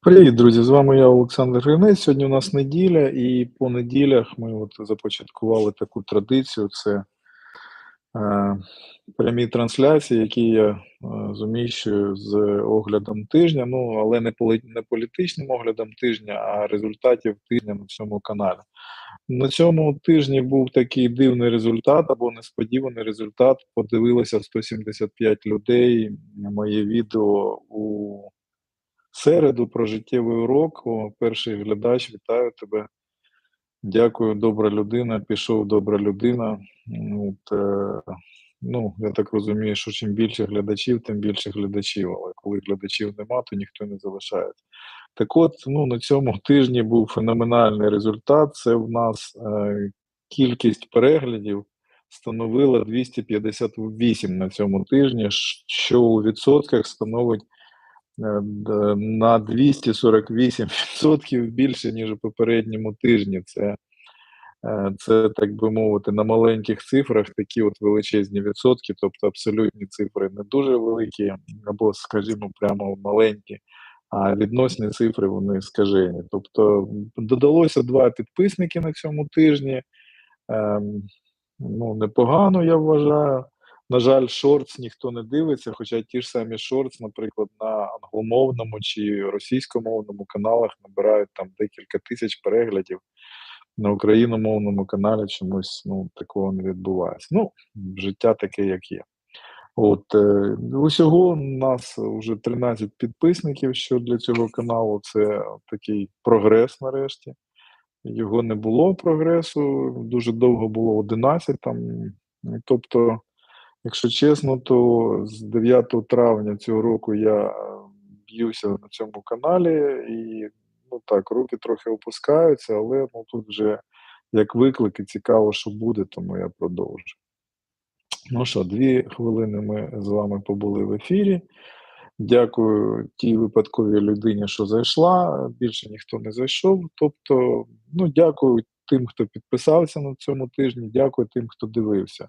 Привіт, друзі! З вами я, Олександр Гринець. Сьогодні у нас неділя, і по неділях ми от започаткували таку традицію. Це е, прямі трансляції, які я е, зуміщую з оглядом тижня. Ну, але не, полі, не політичним оглядом тижня, а результатів тижня на цьому каналі. На цьому тижні був такий дивний результат або несподіваний результат. Подивилося 175 людей моє відео у середу про життєвий урок. О, перший глядач, вітаю тебе. Дякую, добра людина. Пішов добра людина. От, е, ну, я так розумію, що чим більше глядачів, тим більше глядачів. Але коли глядачів нема, то ніхто не залишається. Так от, ну, на цьому тижні був феноменальний результат. Це в нас е, кількість переглядів становила 258 на цьому тижні, що у відсотках становить на 248% більше, ніж у попередньому тижні. Це, е, це, так би мовити, на маленьких цифрах такі от величезні відсотки, тобто абсолютні цифри не дуже великі, або, скажімо, прямо маленькі, а відносні цифри вони скажені. Тобто додалося два підписники на цьому тижні. Ем, ну, непогано, я вважаю. На жаль, шортс ніхто не дивиться, хоча ті ж самі шортс, наприклад, на англомовному чи російськомовному каналах набирають там декілька тисяч переглядів. На україномовному каналі чомусь ну, такого не відбувається. Ну, життя таке, як є. От е, усього у нас вже 13 підписників. Що для цього каналу це такий прогрес нарешті. Його не було прогресу, дуже довго було 11 там. Тобто Якщо чесно, то з 9 травня цього року я е, б'юся на цьому каналі, і ну так, руки трохи опускаються, але ну тут вже як виклик і цікаво, що буде, тому я продовжу. Ну що, дві хвилини ми з вами побули в ефірі. Дякую тій випадковій людині, що зайшла. Більше ніхто не зайшов. Тобто, ну дякую тим, хто підписався на цьому тижні, дякую тим, хто дивився.